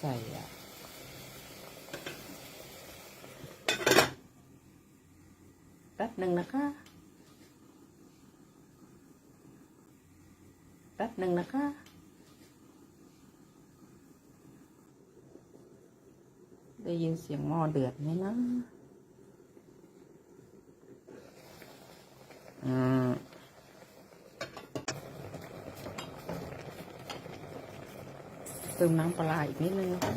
ใส่อะแป๊บหนึ่งนะคะ แป๊บหนึ่งนะคะ ได้ยินเสียงหม้อเดือดไหมนะ อืม เติมน้ำปลาอีกนิดนึงนะคะ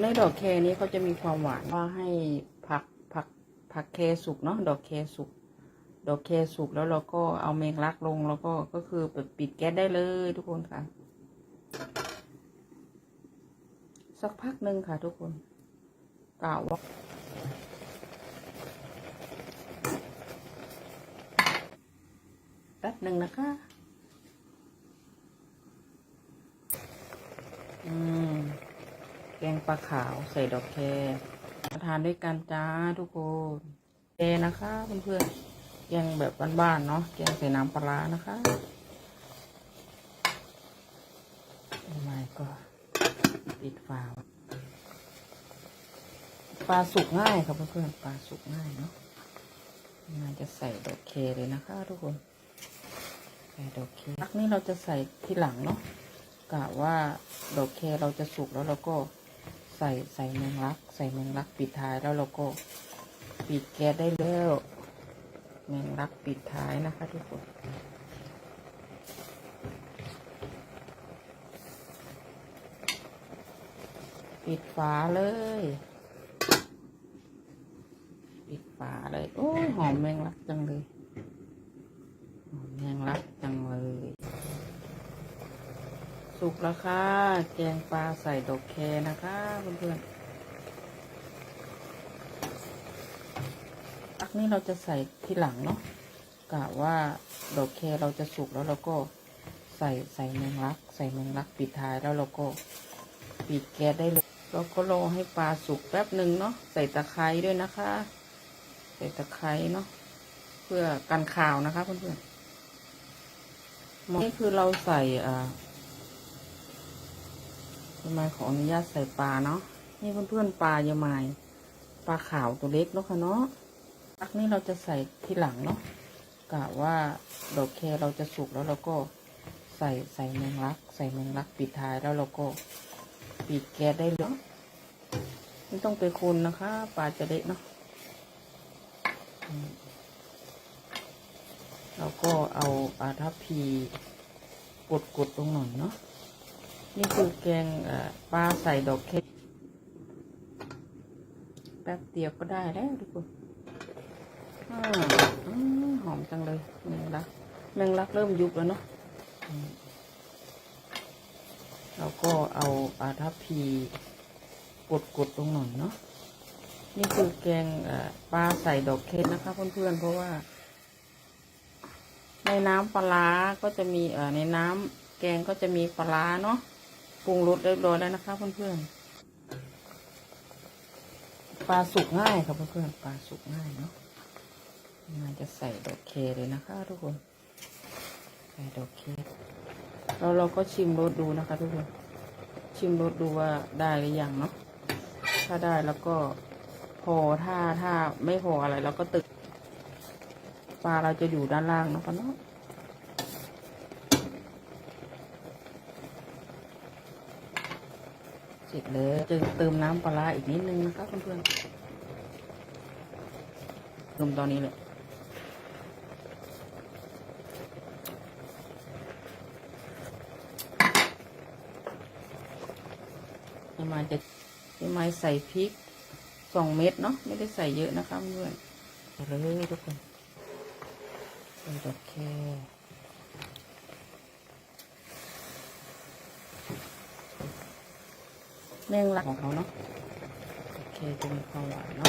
ในดอกแคนี้เขาจะมีความหวานว่าให้ผักผักผักแคสุกเนาะดอกแคสุกดอกแคสุกแล้วเราก็เอาเมงลักลงแล้วก็ก็คือเปิดปิดแก๊สได้เลยทุกคนค่ะ สักพักหนึ่งค่ะทุกคนกล่าวว่าแป๊บหนึ่งนะคะ อืม แกงปลาขาวใส่ดอกแคทานด้วยกันจ้าทุกคนแกนะคะเพื่อนๆแกงแบบบ้านๆเนาะแกงใส่น้ำปลานะคะไม่ก็ปิดฝาปลาสุกง่ายครับเพื่อนๆปลาสุกง่ายเนาะมันจะใส่ดอกเคเลยนะคะ ทุกคนใส่ดอกเครักนี้เราจะใส่ที่หลังเนาะ กะว่าดอกแคเราจะสุกแล้วเราก็ใส่ใส่แมงลัก ใส่แมงลักปิดท้ายแล้วเราก็ปิดแก๊สได้แล้วแมงลักปิดท้ายนะคะทุกคนปิดฝาเลย ปิดฝาเลย โอ้ยหอมแมงลักจังเลยหอมแมงลักจังเลย สุกแล้วค่ะแกงปลาใส่ดอกแคนะคะเพื่อนๆอักนี้เราจะใส่ที่หลังเนาะกะว่าดอกแคเราจะสุกแล้วเราก็ใส่ใส่แมงลัก ใส่แมงลักปิดท้ายแล้วเราก็ปิดแก๊สได้เลยเราก็รอให้ปลาสุกแป๊บหนึ่งเนาะใส่ตะไคร้ด้วยนะคะ ใส่ตะไคร้เนาะเพื่อกันข่าวนะคะเพื่อนๆนี่คือเราใส่อ่า ยายมายขออนุญาตใส่ปลาเนาะนี่เพื่อนๆปลายายมายปลาขาวตัวเล็กเนาะค่ะเนาะอักนี้เราจะใส่ที่หลังเนาะกะว่าดอกแคเราจะสุกแล้วเราก็ใส่ใส่แมงลัก ใส่แมงลักปิดท้ายแล้วเราก็ปิดแก๊สได้เลยไม่ต้องไปคนนะคะปลาจะเด็กเนาะเราก็เอาปลาทับพีกดกดๆลงหน่อยเนาะ นี่คือแกงปลาใส่ดอกเค็แป๊บเดียวก็ได้แล้วทุกคนหอมจังเลยแมงลักแมงลักเริ่มยุบแล้วเนาะเราก็เอาปลาทับพีกดกดๆลงหน่อยเนาะนี่คือแกงปลาใส่ดอกเค็นะคะ เพื่อนๆเพราะว่า ในน้ำปลาก็จะมีเอ่อในน้ำแกงก็จะมีปลาเนาะ ปรุงรสเรียบร้อยแล้วนะคะเพื่อนๆ ปลาสุกง่ายครับเพื่อนๆ ปลาสุกง่ายเนาะมันจะใส่ดอกเคเลยนะคะทุกคน ใส่ดอกเคแล้วเราก็ชิมรสดูนะคะทุกคน ชิมรสดูว่าได้หรือยังเนาะ ถ้าได้แล้วก็พอถ้าถ้าไม่พออะไรเราก็ตึก ปลาเราจะอยู่ด้านล่างเนาะคะเนาะ เสร็จเลยจึงเติมน้ำปลาอีกนิดนึงนะคะเพื่อนๆเติมตอนนี้เลยยังมาจะยังมาใส่พริกสองเม็ดเนาะไม่ได้ใส่เยอะนะคะเพื่อนเลยทุกคนใส่ดอกแค แมงลักของเขาเนาะโอเคจะมีความหวานเนาะ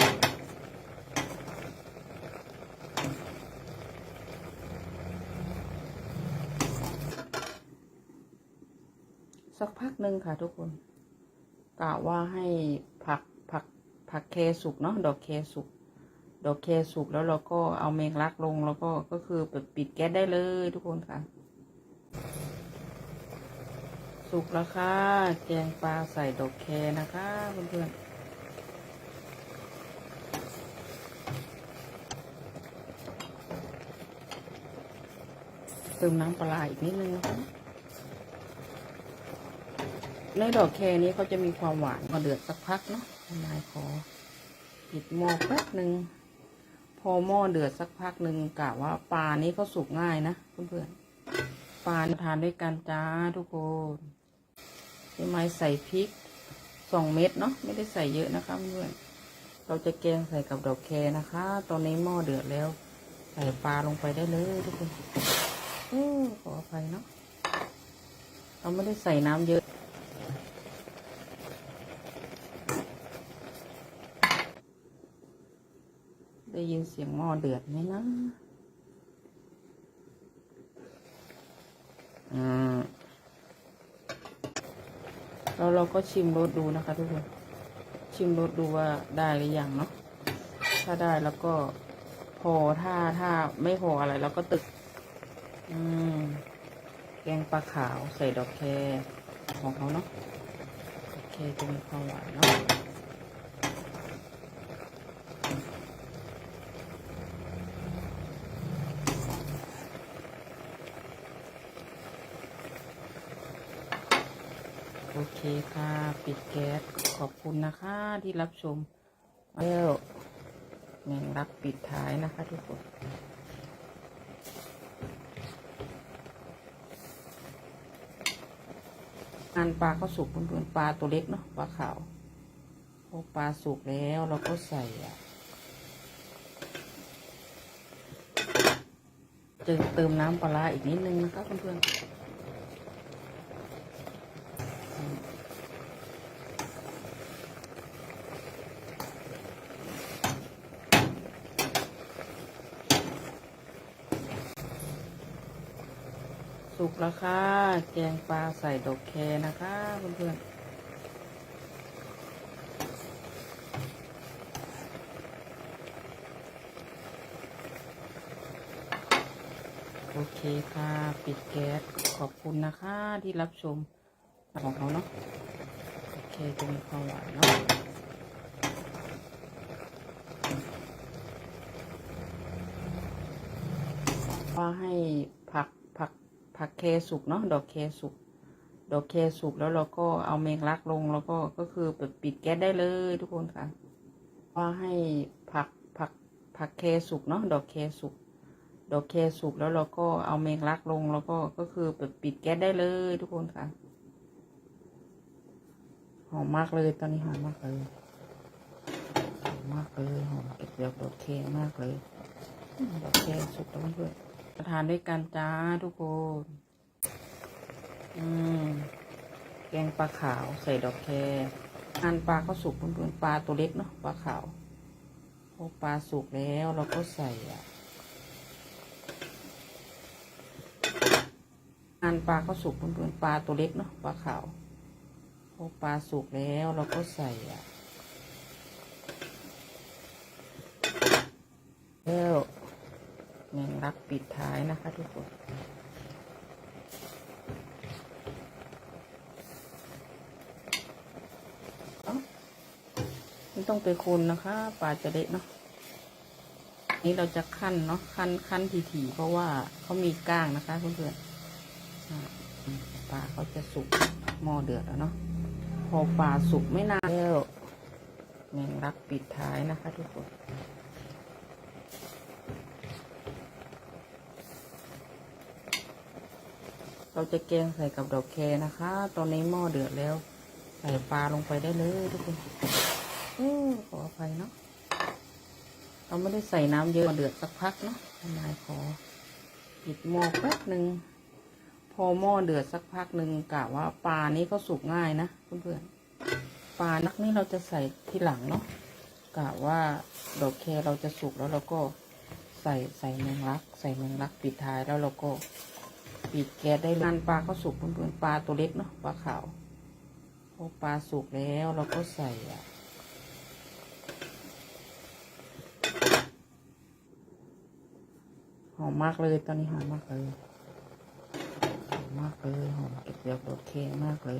สักพักหนึ่งค่ะทุกคนกะว่าให้ผักผักผักเคสุกเนาะดอกเคสุกดอกเคสุกแล้วเราก็เอาเมงลักลงแล้วก็ก็คือเปิดปิดแก๊สได้เลยทุกคนค่ะ สุกแล้วค่ะแกงปลาใส่ดอกแคนะคะเพื่อนๆเติมน้ำปลาอีกนิดนึงนะคะในดอกแคนี้เขาจะมีความหวานมาเดือดสักพักเนาะนายขอปิดหม้อแป๊บหนึ่ง พอหม้อเดือดสักพักหนึ่งกะว่าปลานี้เขาสุกง่ายนะเพื่อนๆปลาทานด้วยกันจ้าทุกคน พี่ไม้ใส่พริกสองเม็ดเนาะไม่ได้ใส่เยอะนะคะเพื่อนเราจะแกงใส่กับดอกแคนะคะ ตอนนี้หม้อเดือดแล้ว ใส่ปลาลงไปได้เลยทุกคนออขออภัยเนาะเราไม่ได้ใส่น้ำเยอะ ได้ยินเสียงหม้อเดือดไหมนะ แล้วเราก็ชิมรสดูนะคะทุกคน ชิมรสดูว่าได้หรือยังเนาะ ถ้าได้แล้วก็พอถ้าถ้าไม่พออะไรเราก็ตึก อืม แกงปลาขาวใส่ดอกแคของเขาเนาะโอเคจะมีความหวานเนาะ เคค่ะ ปิดแก๊สขอบคุณนะคะที่รับชมแล้วแมงรับปิดท้ายนะคะทุกคนอันปลาก็สุกเพื่อนๆปลาตัวเล็กเนาะปลาขาวพอปลาสุกแล้วเราก็ใส่อะจะเติมน้ำปลาร้าอีกนิดนึงนะคะเพื่อนๆ สุกแล้วค่ะ แกงปลาใส่ดอกแคนะคะเพื่อนๆ โอเคค่ะ ปิดแก๊ส ขอบคุณนะคะที่รับชมของเขาเนาะ โอเค จะมีความหวานเนาะว่าให้ผัก ผักเคสุกเนาะดอกเคสุก ดอกเคสุกแล้วเราก็เอาเมงลักลงแล้วก็ก็คือปิดปิดแก๊สได้เลยทุกคนค่ะว่าให้ผักผักผักเคสุกเนาะดอกเคสุก ดอกเคสุกแล้วเราก็เอาเมงลักลงแล้วก็ก็คือปิดปิดแก๊สได้เลยทุกคนค่ะหอมมากเลยตอนนี้หอมมากเลยหอมมากเลยหอมเก็บเดียวดอกเคมากเลยดอกเคสุกแล้วเพื่อ นๆทานด้วยกันจ้าทุกคน อืม แกงปลาขาวใส่ดอกแครอันปลาก็สุกเพื่อนๆปลาตัวเล็กเนาะปลาขาวพอปลาสุกแล้วเราก็ใส่อะอันปลาก็สุกเพื่อนๆปลาตัวเล็กเนาะปลาขาวพอปลาสุกแล้วเราก็ใส่อะแล้ว แมงลักปิดท้ายนะคะทุกคนไม่ต้องไปคนนะคะปลาจะเละเนาะนี่เราจะขั้นเนาะขั้นขั้นถี่ๆเพราะว่าเขามีก้างนะคะเพื่อนๆอ่าปลาเขาจะสุกหม้อเดือดแล้วเนาะพอปลาสุกไม่นานแล้วแมงลักปิดท้ายนะคะทุกคน เราจะแกงใส่กับดอกแคนะคะ ตอนนี้หม้อเดือดแล้ว ใส่ปลาลงไปได้เลยทุกคนเออขออภัยเนาะเราไม่ได้ใส่น้ำเยอะเดือดสักพักเนาะนายขอปิดหม้อแป๊บหนึ่งพอหม้อเดือดสักพักหนึ่งกะว่าปลานี้ก็สุกง่ายนะเพื่อนๆปลานักนี้เราจะใส่ที่หลังเนาะกะว่าดอกแคเราจะสุกแล้วเราก็ใส่ใส่แมงลัก ใส่แมงลักปิดท้ายแล้วเราก็ ปิดแก๊สได้เลยอันปลาก็สุกเพื่อนๆปลาตัวเล็กเนาะปลาขาวพอปลาสุกแล้วเราก็ใส่อะหอมมากเลยตอนนี้หอมมากเลยหอมมากเลยหอมเก็บเปลือกโดเคมากเลย